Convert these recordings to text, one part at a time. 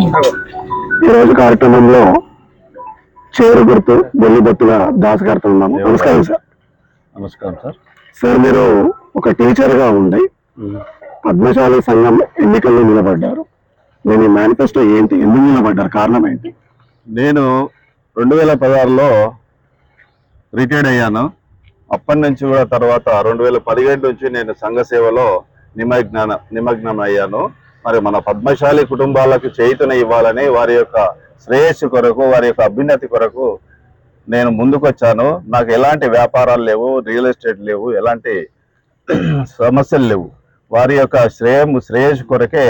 ఈ రోజు కార్యక్రమంలో చేరు గుర్తు బొల్లి బొత్తుల దాస్ గారితో ఉన్నాము. నమస్కారం సార్. నమస్కారం సార్. సార్ మీరు ఒక టీచర్గా ఉండి పద్మశాలి సంఘం ఎన్నికల్లో నిలబడ్డారు. నేను ఈ మేనిఫెస్టో ఏంటి? ఎందుకు నిలబడ్డారు? కారణం ఏంటి? నేను రెండు వేల పదహారులో రిటైర్డ్ అయ్యాను. అప్పటి నుంచి కూడా తర్వాత రెండు వేల పదిహేడు నుంచి నేను సంఘ సేవలో నిమగ్న నిమగ్నం అయ్యాను మరి మన పద్మశాలి కుటుంబాలకు చేతున ఇవ్వాలని వారి యొక్క శ్రేయస్సు కొరకు వారి యొక్క అభ్యున్నతి కొరకు నేను ముందుకొచ్చాను. నాకు ఎలాంటి వ్యాపారాలు లేవు రియల్ ఎస్టేట్ లేవు ఎలాంటి సమస్యలు లేవు. వారి యొక్క శ్రేయం శ్రేయస్సు కొరకే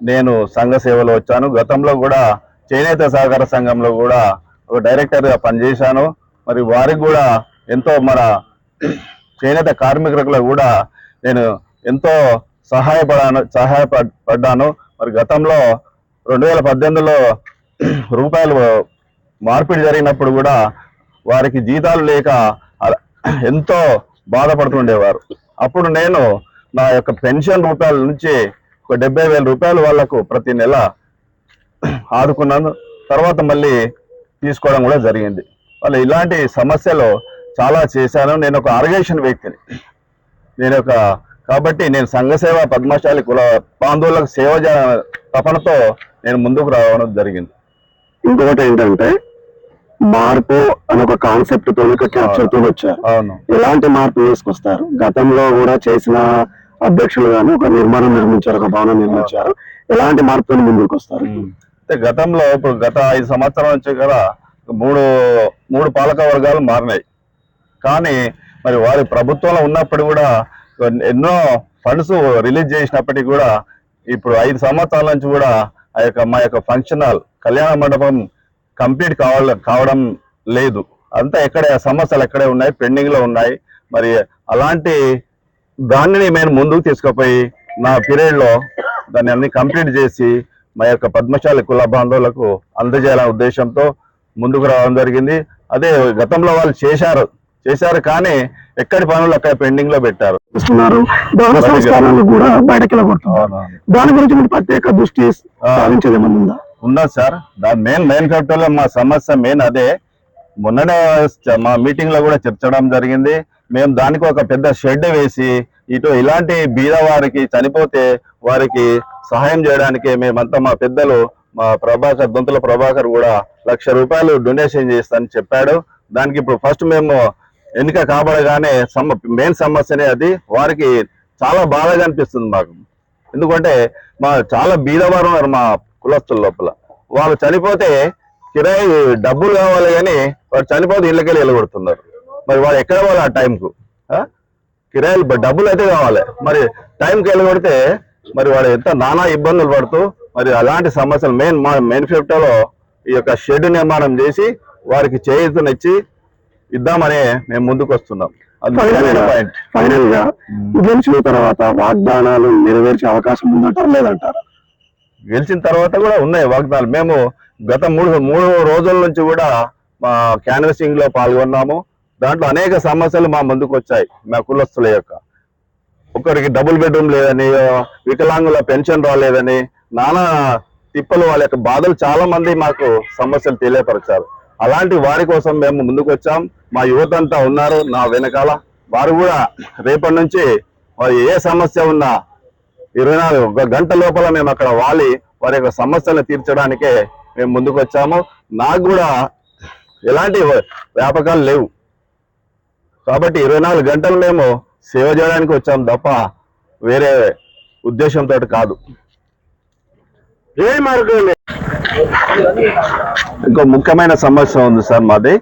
నేను సంఘ సేవలో వచ్చాను. గతంలో కూడా చేనేత సహకార సంఘంలో కూడా ఒక డైరెక్టర్గా పనిచేశాను. మరి వారికి కూడా ఎంతో మన చేనేత కార్మికులకు కూడా నేను ఎంతో సహాయపడాను సహాయపడ్డాను మరి గతంలో రెండు వేల పద్దెనిమిదిలో రూపాయలు మార్పిడి జరిగినప్పుడు కూడా వారికి జీతాలు లేక ఎంతో బాధపడుతుండేవారు. అప్పుడు నేను నా యొక్క పెన్షన్ రూపాయల నుంచి ఒక డెబ్బై వేల రూపాయలు వాళ్ళకు ప్రతి నెల ఆదుకున్నాను. తర్వాత మళ్ళీ తీసుకోవడం కూడా జరిగింది. వాళ్ళు ఇలాంటి సమస్యలు చాలా చేశాను. నేను ఒక ఆర్గనైజేషన్ వ్యక్తిని. నేను ఒక కాబట్టి నేను సంఘ సేవ పద్మశాలి కుల బాంధవులకు సేవ తపనతో నేను ముందుకు రావడం జరిగింది. ఇంకొకటి ఏంటంటే మార్పు అని ఒక కాన్సెప్ట్తో క్యాప్చర్తో వచ్చారు. ఎలాంటి మార్పు తీసుకొస్తారు? గతంలో కూడా చేసిన అధ్యక్షులు గాని ఒక నిర్మాణం నిర్మించారు ఒక భవనం నిర్మించారు. ఎలాంటి మార్పుతో ముందుకు వస్తారు అంటే గతంలో ఇప్పుడు గత ఐదు సంవత్సరాల నుంచి కదా మూడు మూడు పాలక వర్గాలు మారినాయి. కానీ మరి వారి ప్రభుత్వంలో ఉన్నప్పుడు కూడా ఎన్నో ఫండ్స్ రిలీజ్ చేసినప్పటికీ కూడా ఇప్పుడు ఐదు సంవత్సరాల నుంచి కూడా ఆ యొక్క మా యొక్క ఫంక్షన్ హాల్ కళ్యాణ మండపం కంప్లీట్ కావాల కావడం లేదు. అంతా ఎక్కడే సమస్యలు ఎక్కడే ఉన్నాయి పెండింగ్లో ఉన్నాయి. మరి అలాంటి దానిని నేను ముందుకు తీసుకుపోయి నా పీరియడ్లో దాన్ని అన్ని కంప్లీట్ చేసి మా యొక్క పద్మశాలి కుల బాంధవులకు అందజేయాలనే ఉద్దేశంతో ముందుకు రావడం జరిగింది. అదే గతంలో వాళ్ళు చేశారు. చేశారు కానీ ఎక్కడి పనులు అక్కడ పెండింగ్లో పెట్టారు. ఇస్తున్నారు భవన సంస్కారాలు కూడా బయటకి దాని గురించి మీరు ప్రత్యేక దృష్టి ఉందా? సార్? దాని మెయిన్ మెయిన్ క్యాపిటల్ మా సమస్య మెయిన్ అదే. మొన్ననే మా మీటింగ్లో కూడా చర్చడం జరిగింది. మేము దానికి ఒక పెద్ద షెడ్ వేసి ఇటు ఇలాంటి బీద వారికి చనిపోతే వారికి సహాయం చేయడానికి మేమంతా మా పెద్దలు మా ప్రభాకర్ దొంతుల ప్రభాకర్ కూడా లక్ష రూపాయలు డొనేషన్ చేస్తానని చెప్పాడు. దానికి ఇప్పుడు ఫస్ట్ మేము ఎన్నిక కాబడగానే సమ మెయిన్ సమస్యనే అది. వారికి చాలా బాధగా అనిపిస్తుంది మాకు. ఎందుకంటే మా చాలా బీదవారు ఉన్నారు మా కులస్తుల లోపల. వాళ్ళు చనిపోతే కిరాయి డబ్బులు కావాలి కానీ వాడు చనిపోతే ఇళ్ళకెళ్ళి వెళ్ళగొడుతున్నారు మరి వాడు ఎక్కడ పోవాలి ఆ టైంకు? కిరాయిలు డబ్బులు అయితే కావాలి. మరి టైంకి వెళ్ళగొడితే మరి వాడు ఎంత నానా ఇబ్బందులు పడుతూ మరి అలాంటి సమస్యలు మెయిన్ మా మేనిఫెస్టోలో ఈ యొక్క షెడ్ నిర్మాణం చేసి వారికి చేతునిచ్చి ఇద్దామని మేము ముందుకు వస్తున్నాం ఫైనల్గా గెలిచిన తర్వాత వాగ్దానాలు నెరవేర్చే అవకాశం ఉందంటారు లేదంటారు? గెలిచిన తర్వాత కూడా ఉన్నాయి వాగ్దానాలు. మేము గత మూడు మూడు రోజుల నుంచి కూడా మా క్యాన్వసింగ్లో పాల్గొన్నాము. దాంట్లో అనేక సమస్యలు మా ముందుకు వచ్చాయి మా కులస్తుల యొక్క. ఒకరికి డబుల్ బెడ్రూమ్ లేదని వికలాంగుల పెన్షన్ రాలేదని నానా తిప్పలు వాళ్ళ యొక్క బాధలు చాలా మంది మాకు సమస్యలు తెలియపరిచారు. అలాంటి వారి కోసం మేము ముందుకు వచ్చాం మా యువత అంతా ఉన్నారు నా వెనకాల. వారు కూడా రేపటి నుంచి వారు ఏ సమస్య ఉన్నా ఇరవై నాలుగు ఒక గంట లోపల మేము అక్కడ వాలి వారి యొక్క సమస్యలను తీర్చడానికే మేము ముందుకు వచ్చాము నాకు కూడా ఎలాంటి వ్యాపకాలు లేవు. కాబట్టి ఇరవై నాలుగు గంటలు మేము సేవ చేయడానికి వచ్చాం తప్ప వేరే ఉద్దేశంతో కాదు. ఏ మార్గం ఇంకో ముఖ్యమైన సమస్య ఉంది సార్ మాది.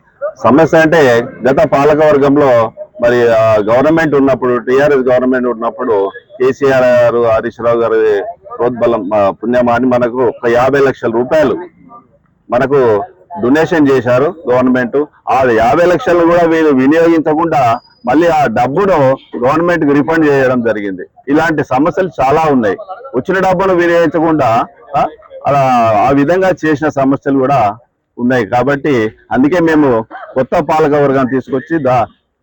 సమస్య అంటే గత పాలకవర్గంలో మరి గవర్నమెంట్ ఉన్నప్పుడు టిఆర్ఎస్ గవర్నమెంట్ ఉన్నప్పుడు కేసీఆర్ గారు హరీష్ రావు గారి ప్రోద్బలం పుణ్యమాని మనకు ఒక యాభై లక్షల రూపాయలు మనకు డొనేషన్ చేశారు గవర్నమెంట్. ఆ యాభై లక్షలు కూడా వీళ్ళు వినియోగించకుండా మళ్ళీ ఆ డబ్బును గవర్నమెంట్కి రిఫండ్ చేయడం జరిగింది. ఇలాంటి సమస్యలు చాలా ఉన్నాయి. వచ్చిన డబ్బును వినియోగించకుండా అలా ఆ విధంగా చేసిన సమస్యలు కూడా ఉన్నాయి. కాబట్టి అందుకే మేము కొత్త పాలక వర్గాన్ని తీసుకొచ్చి దా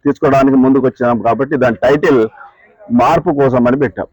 తీసుకోవడానికి ముందుకు వచ్చినాం కాబట్టి దాని టైటిల్ మార్పు కోసం అని పెట్టాం.